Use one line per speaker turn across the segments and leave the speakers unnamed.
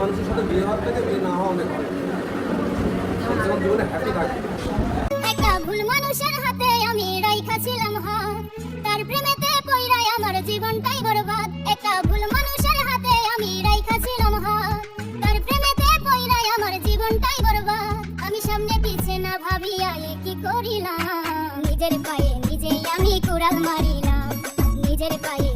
মানুষের সাথে বিয়ে হওয়ার থেকে বিয়ে না হওয়া অনেক জীবনে হ্যাপি থাকে
ভুল মানুষের হাতে আমি রাইখা ছিলাম তার প্রেমেতে পইরাই আমার জীবনটাই বরবাদ। একটা ভুল মানুষের হাতে আমি রাইখা ছিলাম তার প্রেমেতে পইরাই আমার জীবনটাই বরবাদ। আমি সামনে পিছে না ভাবিয়া এ কি করিলাম? নিজের পায়ে নিজেই আমি কুড়াল মারিলাম। নিজের পায়ে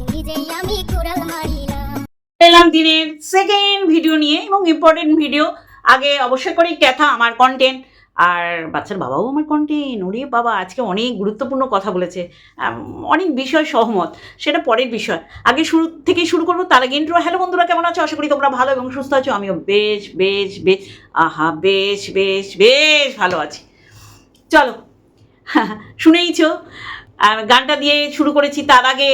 এলাম দিনের সেকেন্ড ভিডিও নিয়ে এবং ইম্পর্টেন্ট ভিডিও আগে অবশ্যই করে ক্যাথা আমার কন্টেন্ট আর বাচ্চার বাবাও আমার কন্টেন্ট ওরে বাবা, আজকে অনেক গুরুত্বপূর্ণ কথা বলেছে। অনেক বিষয় সহমত, সেটা পরের বিষয়। আগে শুরু থেকে শুরু করব, তার আগে ইন্ট্রো হ্যালো বন্ধুরা, কেমন আছো? আশা করি তোমরা ভালো এবং সুস্থ আছো। আমিও বেশ বেশ বেশ, আহা, বেশ বেশ বেশ ভালো আছি। চলো, শুনেইছো? গানটা দিয়ে শুরু করেছি, তার আগে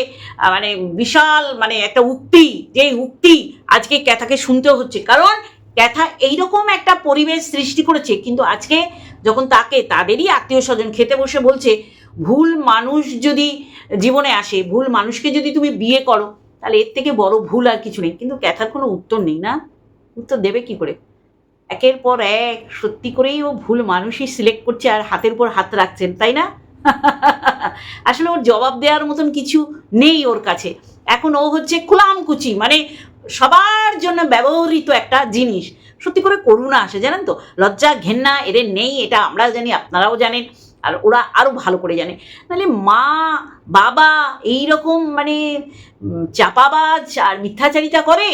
মানে বিশাল মানে একটা উক্তি, যে উক্তি আজকে ক্যাথাকে শুনতে হচ্ছে। কারণ ক্যাথা এইরকম একটা পরিবেশ সৃষ্টি করেছে, কিন্তু আজকে যখন তাকে, তাদেরই আত্মীয় স্বজন খেতে বসে বলছে, ভুল মানুষ যদি জীবনে আসে, ভুল মানুষকে যদি তুমি বিয়ে করো, তাহলে এর থেকে বড় ভুল আর কিছু নেই। কিন্তু ক্যাথার কোনো উত্তর নেই না। উত্তর দেবে কি করে? একের পর এক, সত্যি করেই ও ভুল মানুষই সিলেক্ট করছে আর হাতের উপর হাত রাখছেন, তাই না? আসলে ওর জবাব দেওয়ার মতন কিছু নেই ওর কাছে। এখন ও হচ্ছে কুলামকুচি মানে সবার জন্য ব্যবহৃত একটা জিনিস। সত্যি করে করুণা আসে, জানেন তো? লজ্জা, ঘেন্না, এদের নেই, এটা আমরা জানি, আপনারাও জানেন, আর ওরা আরও ভালো করে জানে। তাহলে মা, বাবা এই রকম মানে চাপাবাজ আর মিথ্যাচারিতা করে?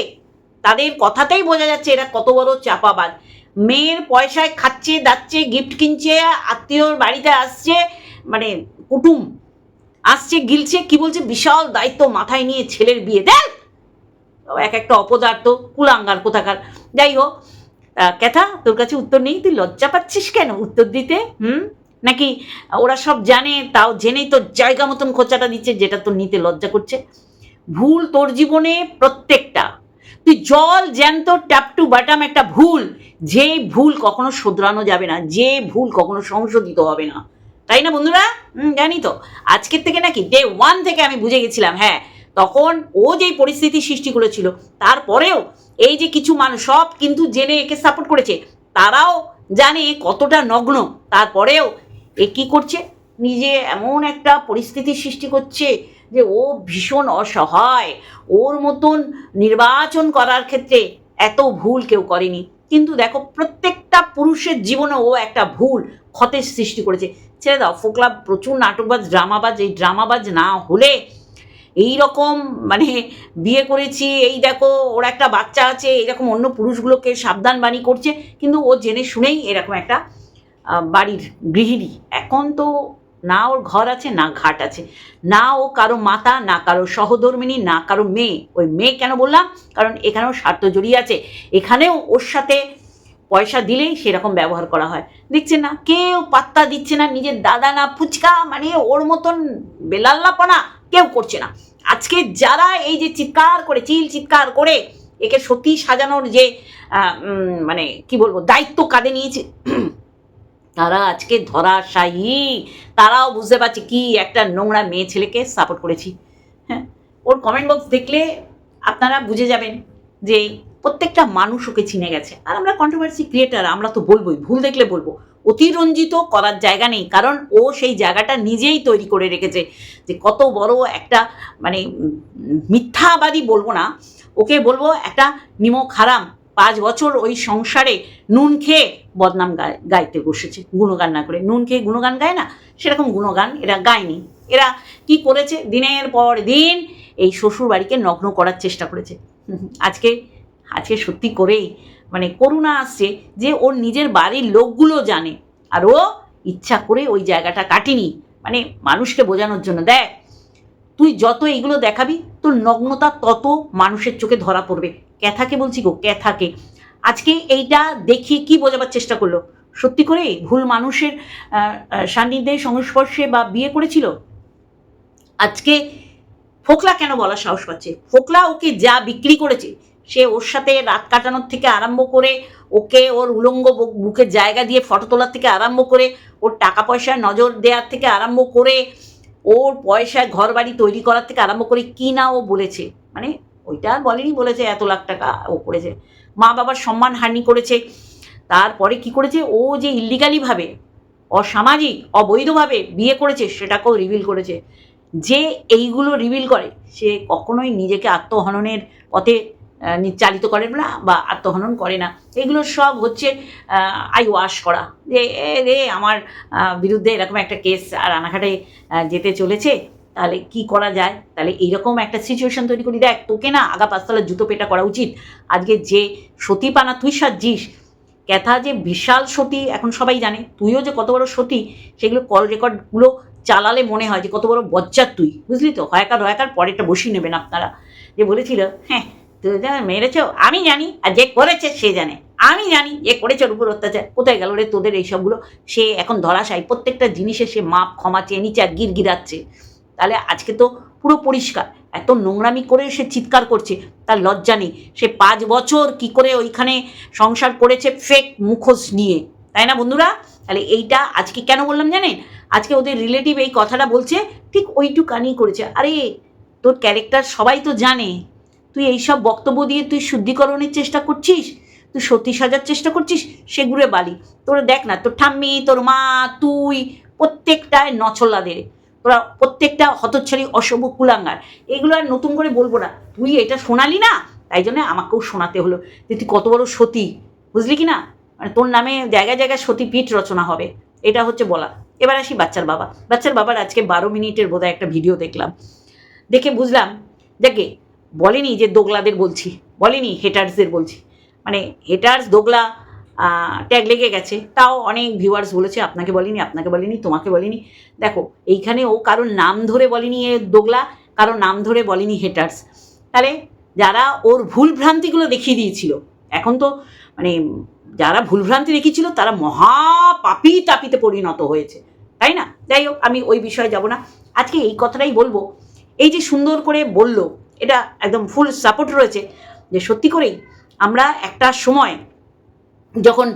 তাদের কথাতেই বোঝা যাচ্ছে এরা কত বড় চাপাবাজ। মেয়ের পয়সায় খাচ্ছে, দাচ্ছে গিফট কিনছে, আত্মীয়র বাড়িতে আসছে মানে কুটুম আসছে, গিলছে, কি বলছে? বিশাল দায়িত্ব মাথায় নিয়ে ছেলের বিয়ে। দেখ! এক একটা অপদার্থ, কুলাঙ্গার কোথাকার। যাই হোক ক্যাথা, তোর কাছে উত্তর নেই? তুই লজ্জা পাচ্ছিস কেন? উত্তর দিতে, হুম? নাকি ওরা সব জানে, তাও জেনেই তোর জায়গা মতন খোঁচাটা দিচ্ছে, যেটা তোর নিতে লজ্জা করছে? ভুল তোর জীবনে প্রত্যেকটা। তুই জল জ্যান্ত, ট্যাপ টু বাটাম একটা ভুল। যে ভুল কখনো শোধরানো যাবে না, যে ভুল কখনো সংশোধিত হবে না। তাই না বন্ধুরা? জানি তো। আজকের থেকে নাকি ডে ওয়ান থেকে আমি বুঝে গেছিলাম হ্যাঁ। তখন ও যেই পরিস্থিতি সৃষ্টি করেছিল, তারপরেও এই যে কিছু মানুষ সব কিন্তু জেনে একে সাপোর্ট করেছে, তারাও জানে কতটা নগ্ন। তারপরেও এ কি করছে? নিজে এমন একটা পরিস্থিতি সৃষ্টি করছে যে ও ভীষণ অসহায়। ওর মতন নির্বাচন করার ক্ষেত্রে এত ভুল কেউ করেনি। কিন্তু দেখো প্রত্যেকটা পুরুষের জীবনে ও একটা ভুল, ক্ষতের সৃষ্টি করেছে। ছেড়ে দাও, ফোকলা প্রচুর নাটকবাজ, ড্রামাবাজ, এই ড্রামাবাজ না হলে এই রকম মানে বিয়ে করেছি, এই দেখো ওর একটা বাচ্চা আছে, এরকম অন্য পুরুষগুলোকে সাবধান বাণী করছে, কিন্তু ও জেনে শুনেই এরকম একটা বাড়ির গৃহিণী। এখন তো না ওর ঘর আছে, না ঘাট আছে। না ও কারও মাতা, না কারও সহধর্মিনী, না কারও মেয়ে। ওই মেয়ে কেন বললাম? কারণ এখানেও স্বার্থ জড়িয়ে আছে। এখানেও ওর সাথে পয়সা দিলেই সেরকম ব্যবহার করা হয়। দেখছে না? কেউ পাত্তা দিচ্ছে না, নিজের দাদা না ফুচকা মানে ওর মতন বেলাল্লাপনা কেউ করছে না। আজকে যারা এই যে চিৎকার করে, চিল চিৎকার করে, একে সত্যি সাজানোর যে মানে কি বলব, দায়িত্ব কাঁধে নিয়েছে তারা আজকে ধরাশায়ী। তারাও বুঝতে পারছে কি একটা নোংরা মেয়ে ছেলেকে সাপোর্ট করেছি। হ্যাঁ? ওর কমেন্ট বক্স দেখলে আপনারা বুঝে যাবেন যে প্রত্যেকটা মানুষ ওকে চিনে গেছে। আর আমরা কন্ট্রোভার্সি ক্রিয়েটার আমরা তো বলবোই, ভুল দেখলে বলব। অতিরঞ্জিত করার জায়গা নেই, কারণ ও সেই জায়গাটা নিজেই তৈরি করে রেখেছে যে কত বড় একটা মানে মিথ্যাবাদী বলব না, ওকে বলব একটা নিমক হারাম। পাঁচ বছর ওই সংসারে নুন খেয়ে বদনাম গায়, গাইতে বসেছে, গুণগান না করে। নুন খেয়ে গুণগান গায় না? সেরকম গুণগান এরা গায়নি। এরা কি করেছে? দিনের পর দিন এই শ্বশুর বাড়িকে নগ্ন করার চেষ্টা করেছে। আজকে আজকে সত্যি করেই মানে করুণা আসছে যে ওর নিজের বাড়ির লোকগুলো জানে। আর ও ইচ্ছা করে ওই জায়গাটা কাটিনি। মানে মানুষকে বোঝানোর জন্য। দেখ, তুই যত এইগুলো দেখাবি, তোর নগ্নতা তত মানুষের চোখে ধরা পড়বে। ক্যাথাকে বলছি গো, ক্যাথাকে। আজকে এইটা দেখিয়ে কি বোঝাবার চেষ্টা করল? সত্যি করে ভুল মানুষের সান্নিধ্যে সংস্পর্শে বা বিয়ে করেছিল? আজকে ফোকলা কেন বলার সাহস পাচ্ছে? ফোকলা ওকে যা বিক্রি করেছে, সে ওর সাথে রাত কাটানোর থেকে আরম্ভ করে, ওকে ওর উলঙ্গ বুকের জায়গা দিয়ে ফটো তোলার থেকে আরম্ভ করে, ওর টাকা পয়সায় নজর দেওয়ার থেকে আরম্ভ করে, ওর পয়সায় ঘর বাড়ি তৈরি করার থেকে আরম্ভ করে, কি না ও বলেছে? মানে ওইটা বলেনি, বলেছে এত লাখ টাকা ও করেছে। মা বাবার সম্মান হানি করেছে। তারপরে কি করেছে? ও যে ইল্লিগালিভাবে অসামাজিক, অবৈধভাবে বিয়ে করেছে, সেটাকেও রিভিল করেছে। যে এইগুলো রিভিল করে, সে কখনোই নিজেকে আত্মহননের পথে চালিত করে না বা আত্মহনন করে না। এগুলো সব হচ্ছে আই ওয়াশ করা। যে, এ রে, আমার বিরুদ্ধে এরকম একটা কেস আর রানাঘাটে যেতে চলেছে। তাহলে কি করা যায়? তাহলে এইরকম একটা সিচুয়েশন তৈরি করি। দেখ, তোকে না আগা পাঁচতলার জুতো পেটা করা উচিত। আজকে যে সতীপানা তুই সাজিস ক্যাথা যে বিশাল সতী, এখন সবাই জানে, তুইও যে কত বড় সতী, সেগুলো কল রেকর্ডগুলো চালালে মনে হয় যে কত বড় বজ্জার তুই। বুঝলি তো? হয়কার হয়কার, পরেরটা বসিয়ে নেবেন আপনারা। যে বলেছিল হ্যাঁ তুই যা মেরেছ, আমি জানি, আর যে করেছে, সে জানে। আমি জানি যে করেছে ওর উপর অত্যাচার। কোথায় গেল রে তোদের এইসবগুলো? সে এখন ধরাশায়ী। প্রত্যেকটা জিনিসে সে মাপ, ক্ষমা চেয়ে নিচে আর গির গিরাচ্ছে তাহলে আজকে তো পুরো পরিষ্কার। এত নোংরামি করে সে চিৎকার করছে, তার লজ্জা নেই। সে পাঁচ বছর কি করে ওইখানে সংসার করেছে ফেক মুখোশ নিয়ে, তাই না বন্ধুরা? তাহলে এইটা আজকে কেন বললাম জানেন? আজকে ওদের রিলেটিভ এই কথাটা বলছে, ঠিক ওইটুকানি করেছে। আরে, তোর ক্যারেক্টার সবাই তো জানে। তুই এইসব বক্তব্য দিয়ে তুই শুদ্ধিকরণের চেষ্টা করছিস? তুই সতী সাজার চেষ্টা করছিস? সেগুলো বালি। তোরা দেখ না, তোর ঠাম্মি, তোর মা, তুই প্রত্যেকটায় নছল্লাদের তোরা প্রত্যেকটা হতচ্ছাড়ি অশুভ কুলাঙ্গার। এগুলো আর নতুন করে বলব না। তুই এটা শোনালি না? তাই জন্য আমাকেও শোনাতে হলো যে তুই কত বড় সতী, বুঝলি কি না? মানে তোর নামে জায়গায় জায়গায় সতী পীঠ রচনা হবে। এটা হচ্ছে বলা। এবার আসি বাচ্চার বাবা। বাচ্চার বাবার আজকে বারো মিনিটের বোধহয় একটা ভিডিও দেখলাম। দেখে বুঝলাম, দেখে বলেনি যে দোগলাদের বলছি, বলেনি হেটার্সদের বলছি। মানে হেটার্স, দোগলা ট্যাগ লেগে গেছে। তাও অনেক ভিউয়ার্স বলেছে, আপনাকে বলিনি আপনাকে বলিনি, তোমাকে বলিনি। দেখো, এইখানে ও কারোর নাম ধরে বলেনি এ দোগলা, কারোর নাম ধরে বলেনি হেটার্স তাহলে যারা ওর ভুল ভ্রান্তিগুলো দেখিয়ে দিয়েছিল, এখন তো মানে যারা ভুলভ্রান্তি দেখিয়েছিল, তারা মহা পাপি তাপিতে পরিণত হয়েছে। তাই না? যাই হোক, আমি ওই বিষয়ে যাব না। আজকে এই কথাটাই বলব। এই যে সুন্দর করে বলল, এটা একদম ফুল সাপোর্ট রয়েছে যে সত্যি করেই আমরা একটা সময় যখন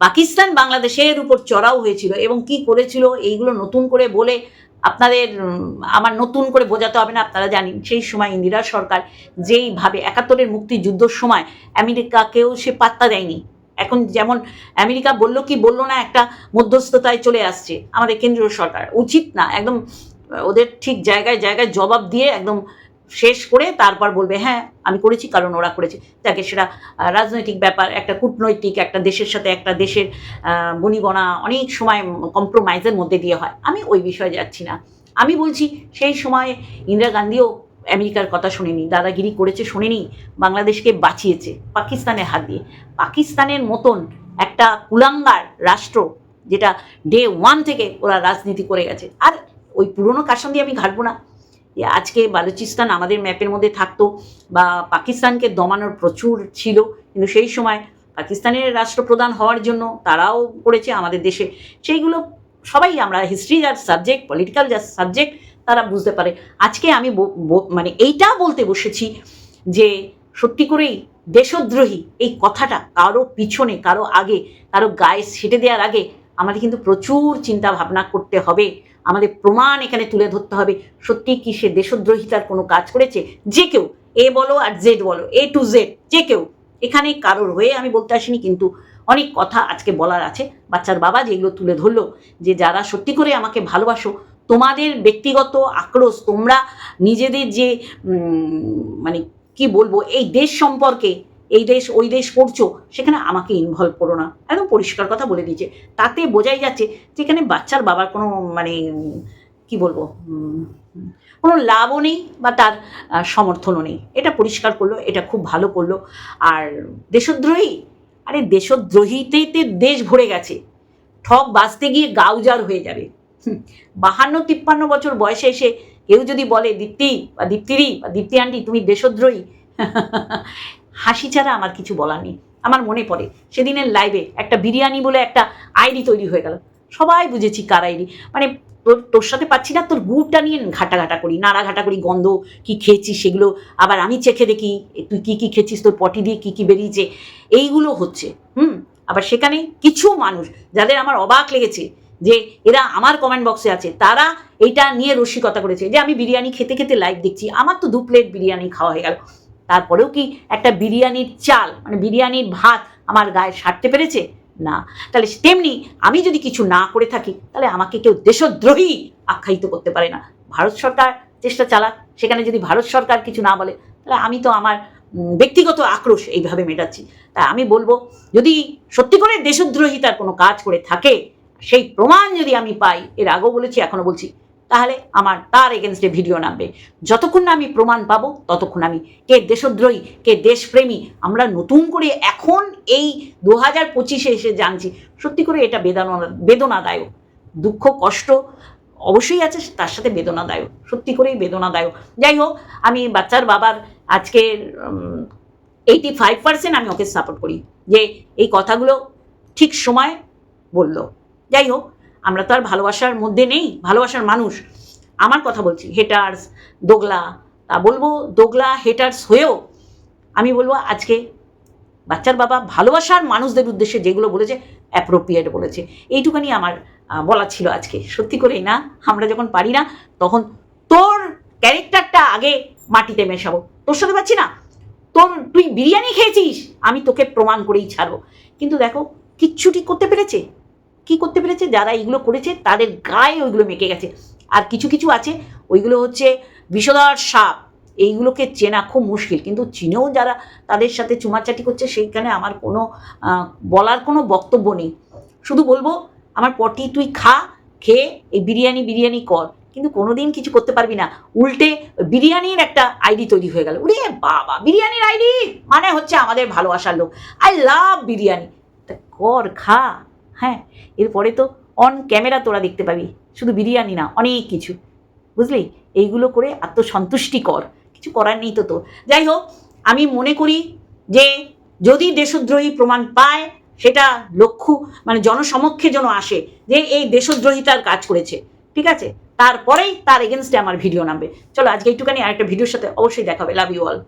পাকিস্তান বাংলাদেশের উপর চড়াও হয়েছিল এবং কি করেছিল, এইগুলো নতুন করে বলে আপনাদের আমার নতুন করে বোঝাতে হবে না, আপনারা জানেন, সেই সময় ইন্দিরা সরকার যেইভাবে একাত্তরের মুক্তিযুদ্ধর সময় আমেরিকাকেও সে পাত্তা দেয়নি। এখন যেমন আমেরিকা বলল কি বলল না, একটা মধ্যস্থতায় চলে আসছে আমাদের কেন্দ্রীয় সরকার। উচিত না, একদম ওদের ঠিক জায়গায় জায়গায় জবাব দিয়ে একদম শেষ করে তারপর বলবে হ্যাঁ আমি করেছি কারণ ওরা করেছে। তাকে সেটা রাজনৈতিক ব্যাপার, একটা কূটনৈতিক, একটা দেশের সাথে একটা দেশের বনিবনা অনেক সময় কম্প্রোমাইজের মধ্যে দিয়ে হয়। আমি ওই বিষয়ে যাচ্ছি না। আমি বলছি, সেই সময় ইন্দিরা গান্ধীও আমেরিকার কথা শোনেনি, দাদাগিরি করেছে, শোনেনি, বাংলাদেশকে বাঁচিয়েছে, পাকিস্তানের হাত দিয়ে। পাকিস্তানের মতন একটা কুলাঙ্গার রাষ্ট্র, যেটা ডে ওয়ান থেকে ওরা রাজনীতি করে গেছে। আর ওই পুরনো কাশন দিয়ে আমি ঘাটবো না? আজকে বালুচিস্তান আমাদের ম্যাপের মধ্যে থাকতো বা পাকিস্তানকে দমানোর প্রচুর ছিল। কিন্তু সেই সময় পাকিস্তানের রাষ্ট্রপ্রধান হওয়ার জন্য তারাও করেছে আমাদের দেশে। সেইগুলো সবাই আমরা হিস্ট্রি যার সাবজেক্ট পলিটিক্যাল যার সাবজেক্ট তারা বুঝতে পারে। আজকে আমি মানে এইটা বলতে বসেছি যে সত্যি করেই দেশদ্রোহী এই কথাটা কারও পিছনে, কারও আগে, কারও গায়ে ছেটে দেওয়ার আগে আমাদের কিন্তু প্রচুর চিন্তা ভাবনা করতে হবে। আমাদের প্রমাণ এখানে তুলে ধরতে হবে। সত্যি কি সে দেশদ্রোহিতার কোনো কাজ করেছে? যে কেউ, এ বলো আর জেড বলো, এ টু জেড, যে কেউ। এখানে কারোর হয়ে আমি বলতে আসিনি, কিন্তু অনেক কথা আজকে বলার আছে। বাচ্চার বাবা যেগুলো তুলে ধরলো, যে যারা সত্যি করে আমাকে ভালোবাসো, তোমাদের ব্যক্তিগত আক্রোশ, তোমরা নিজেদের যে মানে কি বলব, এই দেশ সম্পর্কে এই দেশ, ওই দেশ করছ সেখানে আমাকে ইনভলভ করো না। একদম পরিষ্কার কথা বলে দিয়েছে। তাতে বোঝাই যাচ্ছে যে এখানে বাচ্চার বাবার কোনো মানে কি বলব কোনো লাভও নেই বা তার সমর্থনও নেই। এটা পরিষ্কার করল, এটা খুব ভালো করল। আর দেশদ্রোহী, আরে দেশদ্রোহীতেই দেশ ভরে গেছে। ঠক বাঁচতে গিয়ে গাউজার হয়ে যাবে। বাহান্ন, তিপ্পান্ন বছর বয়সে এসে কেউ যদি বলে, দীপ্তি বা দীপ্তিরি বা দীপ্তি আন্টি, তুমি দেশদ্রোহী। হাসি ছাড়া আমার কিছু বলার নেই। আমার মনে পড়ে, সেদিনের লাইভে একটা বিরিয়ানি বলে একটা আইডি তৈরি হয়ে গেল। সবাই বুঝেছি কার আইডি। মানে তোর তোর সাথে পাচ্ছি না, তোর গুড়টা নিয়ে ঘাটা ঘাটা করি নাড়া ঘাটা করি গন্ধ, কি খেয়েছিস সেগুলো, আবার আমি চেখে দেখি তুই কি কি খেয়েছিস, তোর পটি দিয়ে কি কি বেরিয়েছে, এইগুলো হচ্ছে, হুম? আবার সেখানে কিছু মানুষ, যাদের আমার অবাক লেগেছে, যে এরা আমার কমেন্ট বক্সে আছে, তারা এইটা নিয়ে রসিকতা করেছে, যে আমি বিরিয়ানি খেতে খেতে লাইভ দেখছি, আমার তো দু প্লেট বিরিয়ানি খাওয়া হয়ে গেল। তারপরেও কি একটা বিরিয়ানির চাল মানে বিরিয়ানির ভাত আমার গায়ে সারতে পেরেছে? না। তাহলে তেমনি আমি যদি কিছু না করে থাকি, তাহলে আমাকে কেউ দেশদ্রোহী আখ্যায়িত করতে পারে না। ভারত সরকার চেষ্টা চালাক, সেখানে যদি ভারত সরকার কিছু না বলে, তাহলে আমি তো আমার ব্যক্তিগত আক্রোশ এইভাবে মেটাচ্ছি। তাই আমি বলব, যদি সত্যি করে দেশদ্রোহিতার কোনো কাজ করে থাকে, সেই প্রমাণ যদি আমি পাই, এর আগেও বলেছি, এখনও বলছি তাহলে আমার তার এগেনস্টে ভিডিও নামবে। যতক্ষণ না আমি প্রমাণ পাবো, ততক্ষণ আমি কে দেশদ্রোহী, কে দেশপ্রেমী, আমরা নতুন করে এখন এই দু হাজার পঁচিশে এসে জানছি। সত্যি করে এটা বেদনা, বেদনাদায়ক। দুঃখ, কষ্ট অবশ্যই আছে, তার সাথে বেদনাদায়ক। সত্যি করেই বেদনাদায়ক। যাই হোক, আমি বাচ্চার বাবার আজকের এইটি ফাইভ পার্সেন্ট আমি ওকে সাপোর্ট করি। যে এই কথাগুলো ঠিক সময় বলল। যাই হোক আমরা তো আর ভালোবাসার মধ্যে নেই, ভালোবাসার মানুষ। আমার কথা বলছি হেটার্স দোগলা, তা বলব দোগলা হেটার্স হয়েও আমি বলব আজকে বাচ্চার বাবা ভালোবাসার মানুষদের উদ্দেশ্যে যেগুলো বলেছে অ্যাপ্রোপ্রিয়েট বলেছে। এইটুখানি আমার বলা ছিল আজকে। সত্যি করেই না, আমরা যখন পারি না, তখন তোর ক্যারেক্টারটা আগে মাটিতে মেশাবো। তোর সাথে পাচ্ছি না? তোর, তুই বিরিয়ানি খেয়েছিস? আমি তোকে প্রমাণ করেই ছাড়বো। কিন্তু দেখো, কিচ্ছুটি করতে পেরেছে? কি করতে পেরেছে? যারা এইগুলো করেছে, তাদের গায়ে ওইগুলো মেকে গেছে। আর কিছু কিছু আছে, ওইগুলো হচ্ছে বিষধর সাপ। এইগুলোকে চেনা খুব মুশকিল। কিন্তু চিনেও যারা তাদের সাথে চুমাচাটি করছে, সেইখানে আমার কোনো বলার কোনো বক্তব্য নেই। শুধু বলব, আমার পটি তুই খা খেয়ে এই বিরিয়ানি বিরিয়ানি কর। কিন্তু কোনোদিন কিছু করতে পারবি না। উল্টে বিরিয়ানির একটা আইডি তৈরি হয়ে গেল। উরে বাবা, বিরিয়ানির আইডি! মানে হচ্ছে আমাদের ভালোবাসার লোক। I love biryani. তা কর, খা। হ্যাঁ এরপরে তো অন ক্যামেরা তোরা দেখতে পাবি। শুধু বিরিয়ানি না, অনেক কিছু। বুঝলি? এইগুলো করে আত্মসন্তুষ্টি কর। কিছু করার নেই তো তোর। যাই হোক, আমি মনে করি যে যদি দেশদ্রোহী প্রমাণ পায়, সেটা লক্ষ্য মানে জনসমক্ষে যেন আসে যে এই দেশদ্রোহিতার কাজ করেছে। ঠিক আছে? তারপরেই তার এগেনস্টে আমার ভিডিও নামবে। চলো, আজকে একটুখানি আরেকটা ভিডিওর সাথে অবশ্যই দেখাবে লাভ ইউ অল